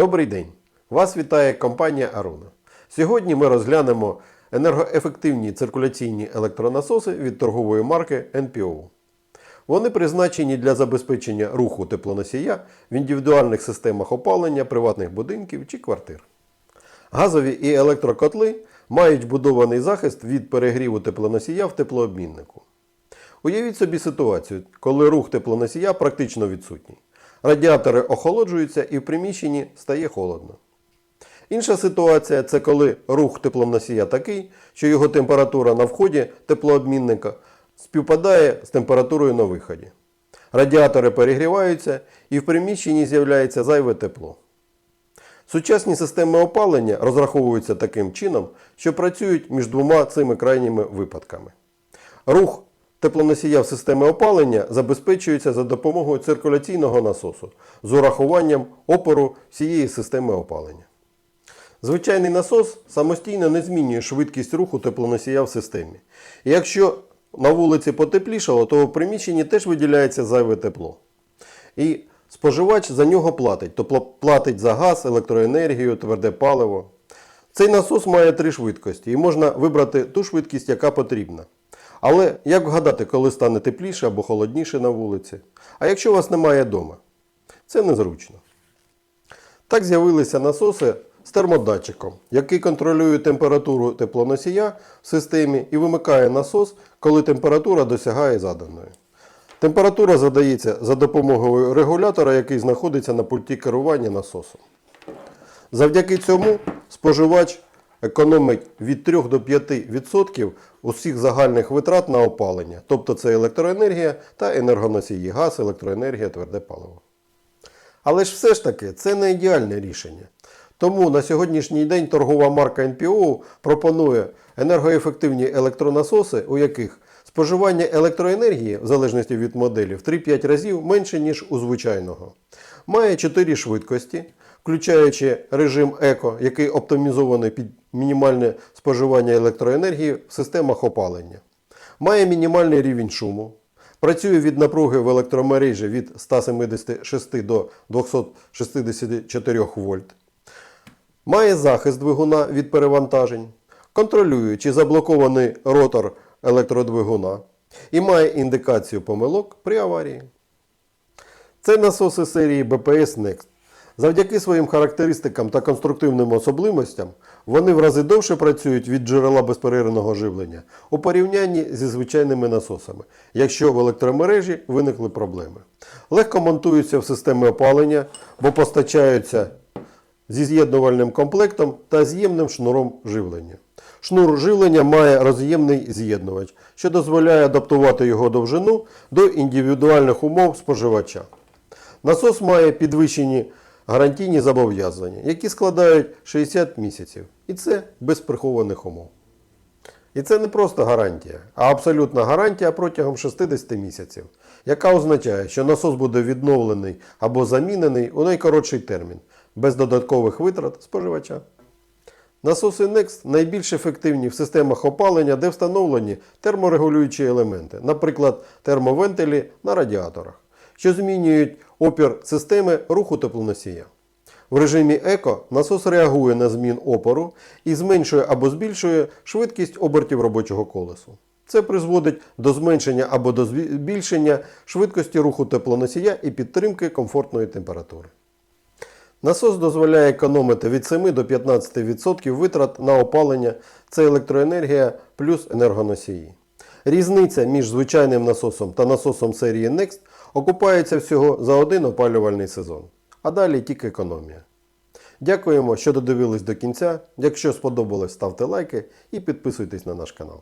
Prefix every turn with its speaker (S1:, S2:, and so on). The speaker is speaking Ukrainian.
S1: Добрий день! Вас вітає компанія Аруна. Сьогодні ми розглянемо енергоефективні циркуляційні електронасоси від торгової марки NPO. Вони призначені для забезпечення руху теплоносія в індивідуальних системах опалення приватних будинків чи квартир. Газові і електрокотли мають вбудований захист від перегріву теплоносія в теплообміннику. Уявіть собі ситуацію, коли рух теплоносія практично відсутній. Радіатори охолоджуються і в приміщенні стає холодно. Інша ситуація це коли рух теплоносія такий, що його температура на вході теплообмінника співпадає з температурою на виході. Радіатори перегріваються і в приміщенні з'являється зайве тепло. Сучасні системи опалення розраховуються таким чином, що працюють між двома цими крайніми випадками. Рух теплоносія в системі опалення забезпечується за допомогою циркуляційного насосу з урахуванням опору всієї системи опалення. Звичайний насос самостійно не змінює швидкість руху теплоносія в системі. І якщо на вулиці потеплішало, то в приміщенні теж виділяється зайве тепло. І споживач за нього платить, тобто платить за газ, електроенергію, тверде паливо. Цей насос має три швидкості і можна вибрати ту швидкість, яка потрібна. Але як вгадати, коли стане тепліше або холодніше на вулиці? А якщо у вас немає вдома? Це незручно. Так з'явилися насоси з термодатчиком, який контролює температуру теплоносія в системі і вимикає насос, коли температура досягає заданої. Температура задається за допомогою регулятора, який знаходиться на пульті керування насосом. Завдяки цьому споживач економить від 3 до 5% усіх загальних витрат на опалення, тобто це електроенергія та енергоносії, газ, електроенергія, тверде паливо. Але ж все ж таки це не ідеальне рішення. Тому на сьогоднішній день торгова марка NPO пропонує енергоефективні електронасоси, у яких споживання електроенергії, в залежності від моделі, в 3-5 разів менше, ніж у звичайного. Має 4 швидкості, включаючи режим еко, який оптимізований під мінімальне споживання електроенергії в системах опалення. Має мінімальний рівень шуму. Працює від напруги в електромережі від 176 до 264 вольт. Має захист двигуна від перевантажень. Контролює, чи заблокований ротор електродвигуна. І має індикацію помилок при аварії. Це насоси серії BPS Next. Завдяки своїм характеристикам та конструктивним особливостям вони в рази довше працюють від джерела безперервного живлення у порівнянні зі звичайними насосами, якщо в електромережі виникли проблеми. Легко монтуються в системи опалення, бо постачаються зі з'єднувальним комплектом та з'ємним шнуром живлення. Шнур живлення має роз'ємний з'єднувач, що дозволяє адаптувати його довжину до індивідуальних умов споживача. Насос має підвищені гарантійні зобов'язання, які складають 60 місяців. І це без прихованих умов. І це не просто гарантія, а абсолютна гарантія протягом 60 місяців, яка означає, що насос буде відновлений або замінений у найкоротший термін, без додаткових витрат споживача. Насоси Next найбільш ефективні в системах опалення, де встановлені терморегулюючі елементи, наприклад, термовентилі на радіаторах, що змінюють опір системи руху теплоносія. В режимі еко насос реагує на змін опору і зменшує або збільшує швидкість обертів робочого колесу. Це призводить до зменшення або до збільшення швидкості руху теплоносія і підтримки комфортної температури. Насос дозволяє економити від 7 до 15% витрат на опалення це електроенергія плюс енергоносії. Різниця між звичайним насосом та насосом серії Next окупається всього за один опалювальний сезон. А далі тільки економія. Дякуємо, що додивились до кінця. Якщо сподобалось, ставте лайки і підписуйтесь на наш канал.